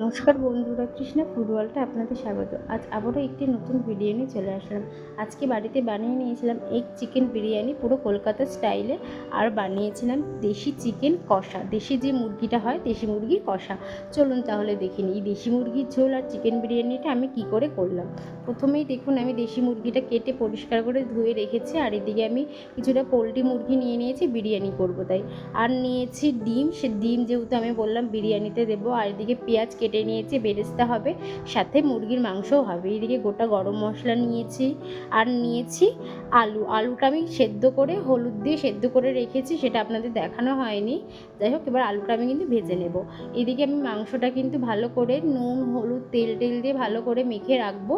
নমস্কার বন্ধুরা, কৃষ্ণা ফুটবলটা আপনাদের স্বাগত। আজ আবারও একটি নতুন ভিডিও নিয়ে চলে আসলাম। আজকে বাড়িতে বানিয়ে নিয়েছিলাম এগ চিকেন বিরিয়ানি, পুরো কলকাতা স্টাইলে আর বানিয়েছিলাম দেশি চিকেন কষা। দেশি যে মুরগিটা হয়, দেশি মুরগির কষা। চলুন তাহলে দেখে নিই, এই দেশি মুরগির ঝোল আর চিকেন বিরিয়ানিটা আমি কি করে করলাম? প্রথমেই দেখুন, আমি দেশি মুরগিটা কেটে পরিষ্কার করে ধুয়ে রেখেছি, আর এদিকে আমি কিছুটা পোলট্রি মুরগি নিয়ে নিয়েছি, বিরিয়ানি করব তাই। আর নিয়েছি ডিম, সে ডিম যেহেতু আমি বললাম বিরিয়ানিতে দেবো, আর এদিকে পেঁয়াজ কেটে নিয়েছি, বেরেস্তা হবে, সাথে মুরগির মাংসও হবে। এদিকে গোটা গরম মশলা নিয়েছি আর নিয়েছি আলু। আলুটা আমি সেদ্ধ করে, হলুদ দিয়ে সেদ্ধ করে রেখেছি, সেটা আপনাদের দেখানো হয়নি। যাই হোক, এবার আলুটা আমি কিন্তু ভেজে নেব। এদিকে আমি মাংসটা কিন্তু ভালো করে নুন, হলুদ, তেল, টেল দিয়ে ভালো করে মেখে রাখব।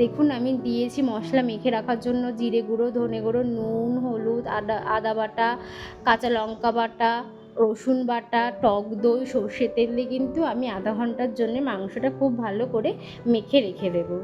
দেখুন, আমি দিয়েছি মশলা মেখে রাখার জন্য জিরে গুঁড়ো, ধনে গুঁড়ো, নুন, হলুদ, আদা আদা বাটা, কাঁচা লঙ্কা বাটা রসুন বাটা, টক দই, সর্ষে তেল দিয়ে কিন্তু আমি আধা ঘণ্টার জন্য মাংসটা খুব ভালো করে মেখে রেখে দেবো।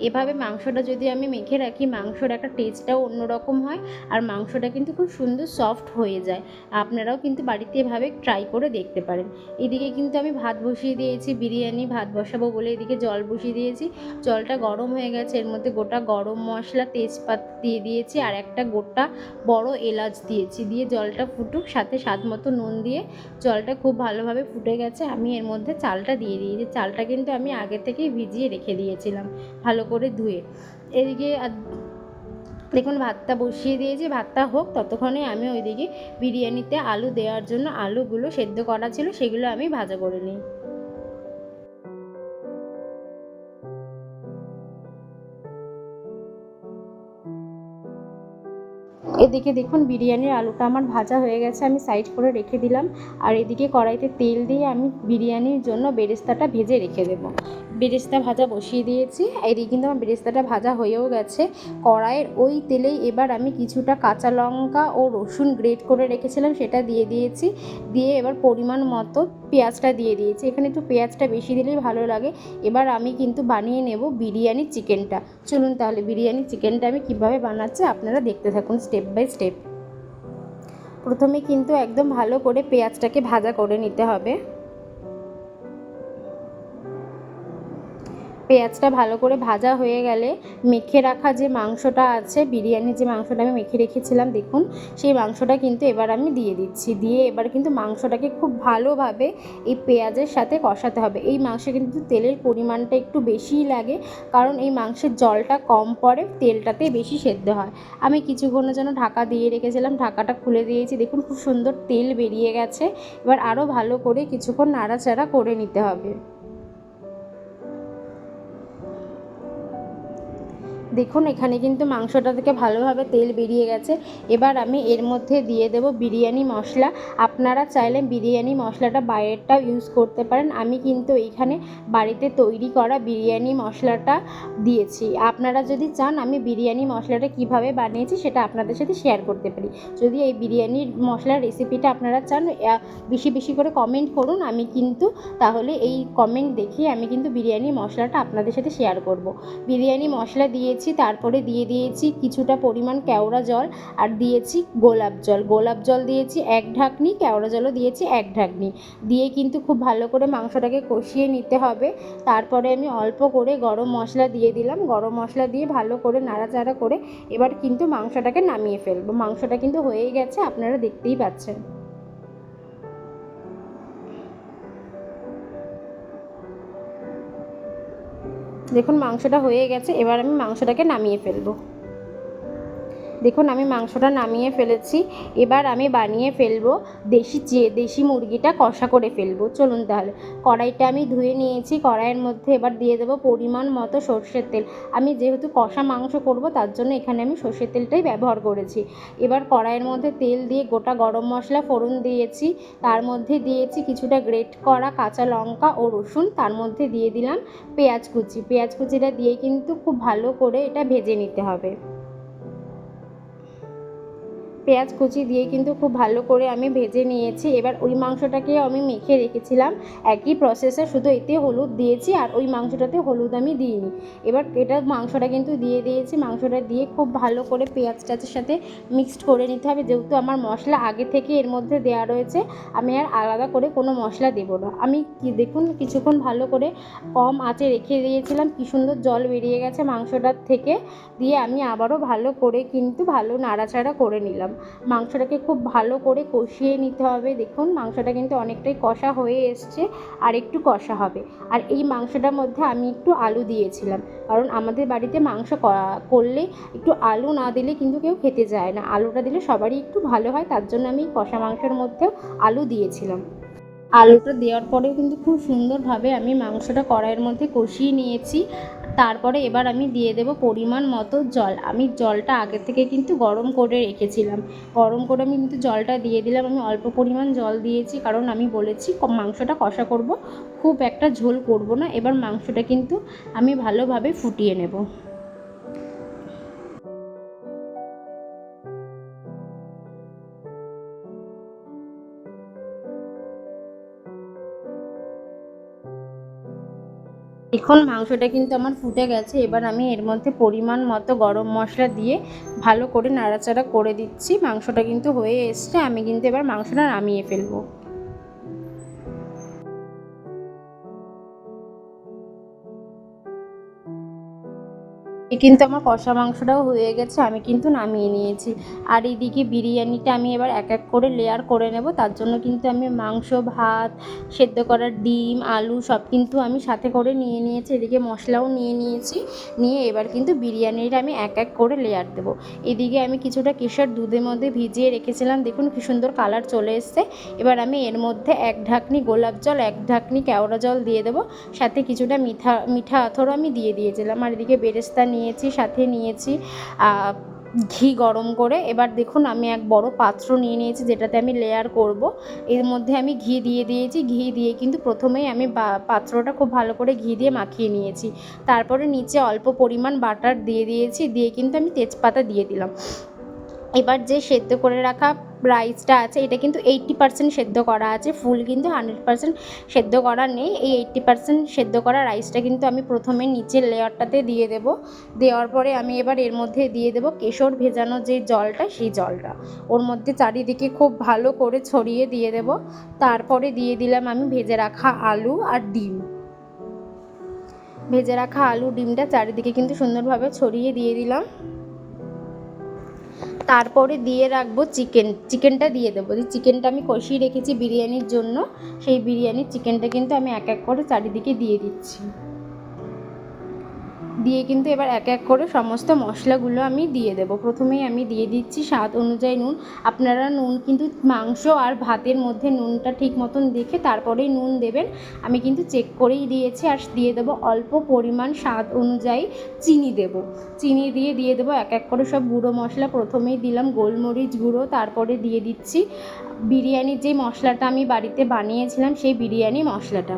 এভাবে মাংসটা যদি আমি মেখে রাখি, মাংসর একটা টেস্টটাও অন্যরকম হয় আর মাংসটা কিন্তু খুব সুন্দর সফট হয়ে যায়। আপনারাও কিন্তু বাড়িতে এভাবে ট্রাই করে দেখতে পারেন। এদিকে কিন্তু আমি ভাত বসিয়ে দিয়েছি, বিরিয়ানি ভাত বসাবো বলে এদিকে জল বসিয়ে দিয়েছি। জলটা গরম হয়ে গেছে, এর মধ্যে গোটা গরম মশলা, তেজপাত দিয়ে দিয়েছি আর একটা গোটা বড় এলাচ দিয়েছি। দিয়ে জলটা ফুটুক, সাথে স্বাদ মতো নুন দিয়ে জলটা খুব ভালোভাবে ফুটে গেছে। আমি এর মধ্যে চালটা দিয়ে দিয়েছি। চালটা কিন্তু আমি আগে থেকেই ভিজিয়ে রেখে দিয়েছিলাম ভালো করে ধুয়ে। এদিকে দেখুন ভাতটা বসিয়ে দিয়েছি। ভাতটা হোক, ততক্ষণে আমি ওইদিকে বিরিয়ানিতে আলু দেওয়ার জন্য আলুগুলো সেদ্ধ করা ছিল, সেগুলো আমি ভাজা করে নিই। এদিকে দেখুন বিরিয়ানির আলুটা আমার ভাজা হয়ে গেছে, আমি সাইড করে রেখে দিলাম। আর এদিকে কড়াইতে তেল দিয়ে আমি বিরিয়ানির জন্য বেরেস্তাটা ভেজে রেখে দেবো। বেরেস্তা ভাজা বসিয়ে দিয়েছি এদিকে কিন্তু আমার বেরেস্তাটা ভাজা হয়েও গেছে। কড়াইয়ের ওই তেলেই এবার আমি কিছুটা কাঁচা লঙ্কা ও রসুন গ্রেট করে রেখেছিলাম, সেটা দিয়ে দিয়েছি। দিয়ে এবার পরিমাণ মতো পেঁয়াজটা দিয়ে দিয়েছি। এখানে একটু পেঁয়াজটা বেশি দিলেই ভালো লাগে। এবার আমি কিন্তু বানিয়ে নেব বিরিয়ানি চিকেনটা। চলুন তাহলে বিরিয়ানি চিকেনটা আমি কীভাবে বানাচ্ছি আপনারা দেখতে থাকুন স্টেপ বাই স্টেপ প্রথমে কিন্তু একদম ভালো করে পেঁয়াজটাকে ভাজা করে নিতে হবে। পেঁয়াজটা ভালো করে ভাজা হয়ে গেলে মেখে রাখা যে মাংসটা আছে, বিরিয়ানির যে মাংসটা আমি মেখে রেখেছিলাম, দেখুন, সেই মাংসটা কিন্তু এবার আমি দিয়ে দিচ্ছি। দিয়ে এবার কিন্তু মাংসটাকে খুব ভালোভাবে এই পেঁয়াজের সাথে কষাতে হবে। এই মাংসে কিন্তু তেলের পরিমাণটা একটু বেশিই লাগে, কারণ এই মাংসের জলটা কম পড়ে, তেলটাতে বেশি সেদ্ধ হয়। আমি কিছুক্ষণের জন্য ঢাকা দিয়ে রেখেছিলাম, ঢাকাটা খুলে দিয়েছি। দেখুন, খুব সুন্দর তেল বেরিয়ে গেছে। এবার আরও ভালো করে কিছুক্ষণ নাড়াচাড়া করে নিতে হবে। দেখুন, এখানে কিন্তু মাংসটা থেকে ভালোভাবে তেল বেরিয়ে গেছে। এবার আমি এর মধ্যে দিয়ে দেব বিরিয়ানি মশলা। আপনারা চাইলে বিরিয়ানি মশলাটা বাইরেরটাও ইউজ করতে পারেন। আমি কিন্তু এইখানে বাড়িতে তৈরি করা বিরিয়ানি মশলাটা দিয়েছি। আপনারা যদি চান, আমি বিরিয়ানি মশলাটা কীভাবে বানিয়েছি সেটা আপনাদের সাথে শেয়ার করতে পারি। যদি এই বিরিয়ানির মশলার রেসিপিটা আপনারা চান বেশি বেশি করে কমেন্ট করুন। আমি কিন্তু তাহলে এই কমেন্ট দেখে আমি কিন্তু বিরিয়ানি মশলাটা আপনাদের সাথে শেয়ার করব। বিরিয়ানি মশলা দিয়েছি তারপরে দিয়ে দিয়েছি কিছুটা পরিমাণ কেওড়া জল আর দিয়েছি গোলাপ জল। গোলাপ জল দিয়েছি এক ঢাকনি, কেওড়া জলও দিয়েছি এক ঢাকনি। দিয়ে কিন্তু খুব ভালো করে মাংসটাকে কষিয়ে নিতে হবে। তারপরে আমি অল্প করে গরম মশলা দিয়ে দিলাম। গরম মশলা দিয়ে ভালো করে নাড়াচাড়া করে এবার কিন্তু মাংসটাকে নামিয়ে ফেলব। মাংসটা কিন্তু হয়েই গেছে, আপনারা দেখতেই পাচ্ছেন। দেখুন মাংসটা হয়ে গেছে এবার আমি মাংসটাকে নামিয়ে ফেলব। দেখুন, আমি মাংসটা নামিয়ে ফেলেছি। এবার আমি বানিয়ে ফেলব দেশি যে দেশি মুরগিটা কষা করে ফেলব। চলুন তাহলে, কড়াইটা আমি ধুয়ে নিয়েছি। কড়াইয়ের মধ্যে এবার দিয়ে দেবো পরিমাণ মতো সর্ষের তেল। আমি যেহেতু কষা মাংস করব, তার জন্য এখানে আমি সর্ষের তেলটাই ব্যবহার করেছি। এবার কড়াইয়ের মধ্যে তেল দিয়ে গোটা গরম মশলা ফোড়ন দিয়েছি। তার মধ্যে দিয়েছি কিছুটা গ্রেট করা কাঁচা লঙ্কা ও রসুন। তার মধ্যে দিয়ে দিলাম পেঁয়াজ কুচি। পেঁয়াজ কুচিটা দিয়ে কিন্তু খুব ভালো করে এটা ভেজে নিতে হবে। পেঁয়াজ কুচি দিয়ে কিন্তু খুব ভালো করে আমি ভেজে নিয়েছি। এবার ওই মাংসটাকে আমি মেখে রেখেছিলাম। একই প্রসেসে শুধু এতে হলুদ দিয়েছি আর ওই মাংসটাতে হলুদ আমি দিইনি। এবার এটা মাংসটা কিন্তু দিয়ে দিয়েছি। মাংসটা দিয়ে খুব ভালো করে পেঁয়াজ টাচের সাথে মিক্সড করে নিতে হবে। যেহেতু আমার মশলা আগে থেকে এর মধ্যে দেওয়া রয়েছে, আমি আর আলাদা করে কোনো মশলা দেবো না। আমি কি দেখুন কিছুক্ষণ ভালো করে কম আঁচে রেখে দিয়েছিলাম। কি সুন্দর জল বেরিয়ে গেছে মাংসটার থেকে। দিয়ে আমি আবারও ভালো করে কিন্তু ভালো নাড়াচাড়া করে নিলাম। মাংসটাকে খুব ভালো করে কষিয়ে নিতে হবে। দেখুন, মাংসটা কিন্তু অনেকটাই কষা হয়ে এসছে আর একটু কষা হবে। আর এই মাংসটার মধ্যে আমি একটু আলু দিয়েছিলাম। কারণ আমাদের বাড়িতে মাংস করা- করলে একটু আলু না দিলে কিন্তু কেউ খেতে যায় না। আলুটা দিলে সবারই একটু ভালো হয়, তার জন্য আমি কষা মাংসের মধ্যেও আলু দিয়েছিলাম। আলুটা দেওয়ার পরেও কিন্তু খুব সুন্দরভাবে আমি মাংসটা কড়াইয়ের মধ্যে কষিয়ে নিয়েছি। তারপরে এবার আমি দিয়ে দেব পরিমাণ মতো জল। আমি জলটা আগে থেকে কিন্তু গরম করে রেখেছিলাম। গরম করে আমি কিন্তু জলটা দিয়ে দিলাম। আমি অল্প পরিমাণ জল দিয়েছি, কারণ আমি বলেছি মাংসটা কষা করব। খুব একটা ঝোল করব না। এবার মাংসটা কিন্তু আমি ভালোভাবে ফুটিয়ে নেব। এখন মাংসটা কিন্তু আমার ফুটে গেছে, এবার আমি এর মধ্যে পরিমাণ মতো গরম মশলা দিয়ে ভালো করে নাড়াচাড়া করে দিচ্ছি। মাংসটা কিন্তু হয়ে এসছে, আমি কিন্তু এবার মাংসটা নামিয়ে ফেলব। কিন্তু আমার কষা মাংসটাও হয়ে গেছে, আমি কিন্তু নামিয়ে নিয়েছি। আর এইদিকে বিরিয়ানিটা আমি এবার এক এক করে লেয়ার করে নেব, তার জন্য কিন্তু আমি মাংস, ভাত, সেদ্ধ করার ডিম, আলু সব কিন্তু আমি সাথে করে নিয়ে নিয়েছি, এদিকে মশলাও নিয়ে নিয়েছি, নিয়ে এবার কিন্তু বিরিয়ানিটা আমি এক এক করে লেয়ার দেবো। এদিকে আমি কিছুটা কেশর দুধের মধ্যে ভিজিয়ে রেখেছিলাম, দেখুন কি সুন্দর কালার চলে এসছে। এবার আমি এর মধ্যে এক ঢাকনি গোলাপ জল, এক ঢাকনি কেওড়া জল দিয়ে দেবো, সাথে কিছুটা মিঠা মিঠা আথরও আমি দিয়ে দিয়েছিলাম। আর এদিকে বেরেস্তা নিয়েছি, সাথে নিয়েছি ঘি গরম করে। এবার দেখুন, আমি এক বড় পাত্র নিয়ে নিয়েছি, যেটাতে আমি লেয়ার করব। এর মধ্যে আমি ঘি দিয়ে দিয়েছি। ঘি দিয়ে কিন্তু প্রথমেই আমি পাত্রটা খুব ভালো করে ঘি দিয়ে মাখিয়ে নিয়েছি। তারপরে নিচে অল্প পরিমাণ বাটার দিয়ে দিয়েছি। দিয়ে কিন্তু আমি তেজপাতা দিয়ে দিলাম। এবার যে সেদ্ধ করে রাখা রাইসটা আছে, এটা কিন্তু এইট্টি পার্সেন্ট সেদ্ধ করা আছে ফুল কিন্তু হান্ড্রেড পার্সেন্ট সেদ্ধ করা নেই। এই এইট্টি পার্সেন্ট সেদ্ধ করা রাইসটা কিন্তু আমি প্রথমে নিচের লেয়ারটাতে দিয়ে দেব। দেওয়ার পরে আমি এবার এর মধ্যে দিয়ে দেব কেশর ভেজানো যে জলটা, সেই জলটা। ওর মধ্যে চারিদিকে খুব ভালো করে ছড়িয়ে দিয়ে দেব। তারপরে দিয়ে দিলাম আমি ভেজে রাখা আলু আর ডিম। ভেজে রাখা আলু, ডিমটা চারিদিকে কিন্তু সুন্দরভাবে ছড়িয়ে দিয়ে দিলাম। তারপরে দিয়ে রাখব চিকেন চিকেনটা দিয়ে দেবো। যে চিকেনটা আমি কষিয়ে রেখেছি বিরিয়ানির জন্য, সেই বিরিয়ানির চিকেনটা কিন্তু আমি এক এক করে চারিদিকে দিয়ে দিচ্ছি। দিয়ে কিন্তু এবার এক এক করে সমস্ত মশলাগুলো আমি দিয়ে দেবো। প্রথমেই আমি দিয়ে দিচ্ছি স্বাদ অনুযায়ী নুন। আপনারা নুন কিন্তু মাংস আর ভাতের মধ্যে নুনটা ঠিক মতন দেখে তারপরেই নুন দেবেন। আমি কিন্তু চেক করেই দিয়েছি আর দিয়ে দেবো অল্প পরিমাণ স্বাদ অনুযায়ী চিনি দেব। চিনি দিয়ে দিয়ে দেবো এক এক করে সব গুঁড়ো মশলা। প্রথমেই দিলাম গোলমরিচ গুঁড়ো, তারপরে দিয়ে দিচ্ছি বিরিয়ানির যে মশলাটা আমি বাড়িতে বানিয়েছিলাম সেই বিরিয়ানি মশলাটা।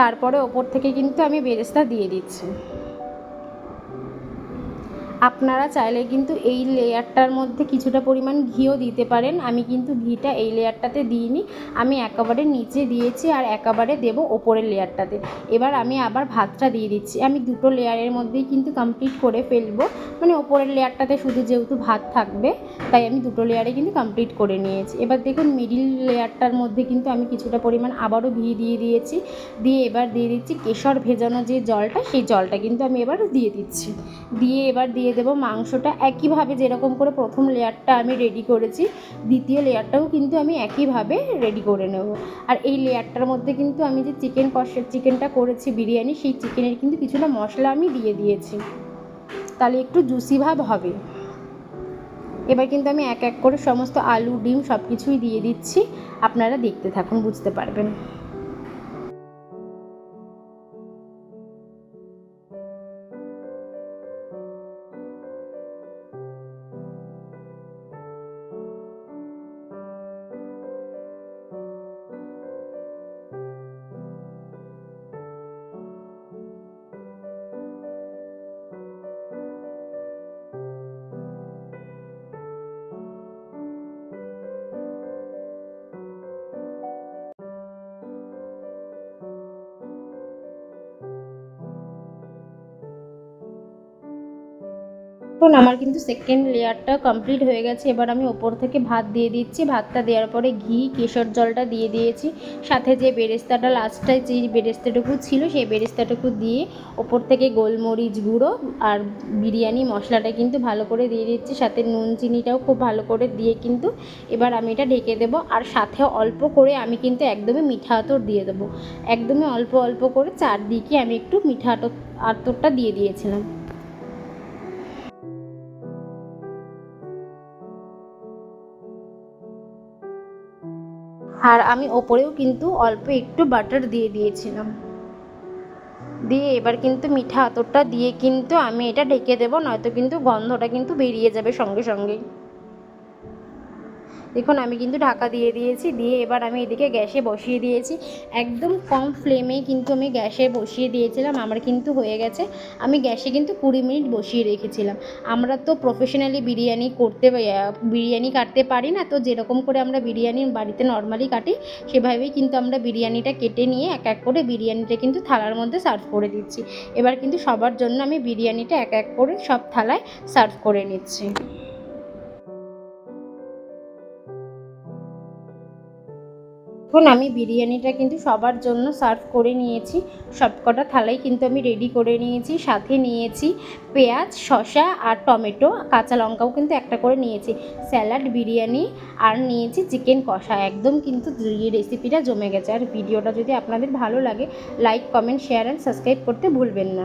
তারপরে ওপর থেকে কিন্তু আমি বেরেস্তা দিয়ে দিচ্ছি। আপনারা চাইলে কিন্তু এই লেয়ারটার মধ্যে কিছুটা পরিমাণ ঘিও দিতে পারেন। আমি কিন্তু ঘিটা এই লেয়ারটাতে দিইনি। আমি একেবারে নিচে দিয়েছি আর একেবারে দেবো ওপরের লেয়ারটাতে। এবার আমি আবার ভাতটা দিয়ে দিচ্ছি। আমি দুটো লেয়ারের মধ্যেই কিন্তু কমপ্লিট করে ফেলব। মানে ওপরের লেয়ারটাতে শুধু যেহেতু ভাত থাকবে, তাই আমি দুটো লেয়ারে কিন্তু কমপ্লিট করে নিয়েছি। এবার দেখুন মিডিল লেয়ারটার মধ্যে কিন্তু আমি কিছুটা পরিমাণ আবারও ঘি দিয়ে দিয়েছি। দিয়ে এবার দিয়ে দিচ্ছি কেশর ভেজানো যে জলটা, সেই জলটা কিন্তু আমি এবার দিয়ে দিচ্ছি। দিয়ে এবার দিয়ে দেবো। মাংসটা একইভাবে যেরকম করে প্রথম লেয়ারটা আমি রেডি করেছি, দ্বিতীয় লেয়ারটাও কিন্তু আমি একইভাবে রেডি করে নেব। আর এই লেয়ারটার মধ্যে কিন্তু আমি যে চিকেন কষা চিকেনটা করেছি বিরিয়ানি, সেই চিকেনের কিন্তু কিছুটা মশলা আমি দিয়ে দিয়েছি। তাহলে একটু জুসি ভাব হবে। এবার কিন্তু আমি এক এক করে সমস্ত আলু, ডিম সব কিছুই দিয়ে দিচ্ছি। আপনারা দেখতে থাকুন, বুঝতে পারবেন। এখন আমার কিন্তু সেকেন্ড লেয়ারটা কমপ্লিট হয়ে গেছে। এবার আমি ওপর থেকে ভাত দিয়ে দিচ্ছি। ভাতটা দেওয়ার পরে ঘি, কেশর জলটা দিয়ে দিয়েছি। সাথে যে বেরেস্তাটা লাস্টটায় যে বেরেস্তাটুকু ছিল, সেই বেরেস্তাটুকু দিয়ে ওপর থেকে গোলমরিচ গুঁড়ো আর বিরিয়ানি মশলাটা কিন্তু ভালো করে দিয়ে দিচ্ছি। সাথে নুন চিনিটাও খুব ভালো করে দিয়ে কিন্তু এবার আমি এটা ঢেকে দেবো। আর সাথে অল্প করে আমি কিন্তু একদমই মিঠা আতর দিয়ে দেবো। একদমই অল্প অল্প করে চারদিকে আমি একটু মিঠা আতর আতরটা দিয়ে দিয়েছিলাম। আর আমি ওপরেও কিন্তু অল্প একটু বাটার দিয়ে দিয়েছিলাম। দিয়ে এবার কিন্তু মিঠা আতরটা দিয়ে কিন্তু আমি এটা ঢেকে দেবো, নয়তো কিন্তু গন্ধটা কিন্তু বেরিয়ে যাবে সঙ্গে সঙ্গেই। দেখুন, আমি কিন্তু ঢাকা দিয়ে দিয়েছি, দিয়ে এবার আমি এদিকে গ্যাসে বসিয়ে দিয়েছি। একদম কম ফ্লেমে কিন্তু আমি গ্যাসে বসিয়ে দিয়েছিলাম, আমার কিন্তু হয়ে গেছে। আমি গ্যাসে কিন্তু কুড়ি মিনিট বসিয়ে রেখেছিলাম। আমরা তো প্রফেশনালি বিরিয়ানি করতে বিরিয়ানি কাটতে পারি না, তো যেরকম করে আমরা বিরিয়ানি বাড়িতে নর্মালি কাটি, সেভাবেই কিন্তু আমরা বিরিয়ানিটা কেটে নিয়ে এক এক করে বিরিয়ানিটা কিন্তু থালার মধ্যে সার্ভ করে দিচ্ছি। এবার কিন্তু সবার জন্য আমি বিরিয়ানিটা এক এক করে সব থালায় সার্ভ করে নিচ্ছি। এখন আমি বিরিয়ানিটা কিন্তু সবার জন্য সার্ভ করে নিয়েছি। সবকটা থালাই কিন্তু আমি রেডি করে নিয়েছি, সাথে নিয়েছি পেঁয়াজ, শসা আর টমেটো, কাঁচা লঙ্কাও কিন্তু একটা করে নিয়েছি। স্যালাড, বিরিয়ানি আর নিয়েছি চিকেন কষা। একদম কিন্তু এই রেসিপিটা জমে গেছে। আর ভিডিওটা যদি আপনাদের ভালো লাগে like comment share and subscribe করতে ভুলবেন না।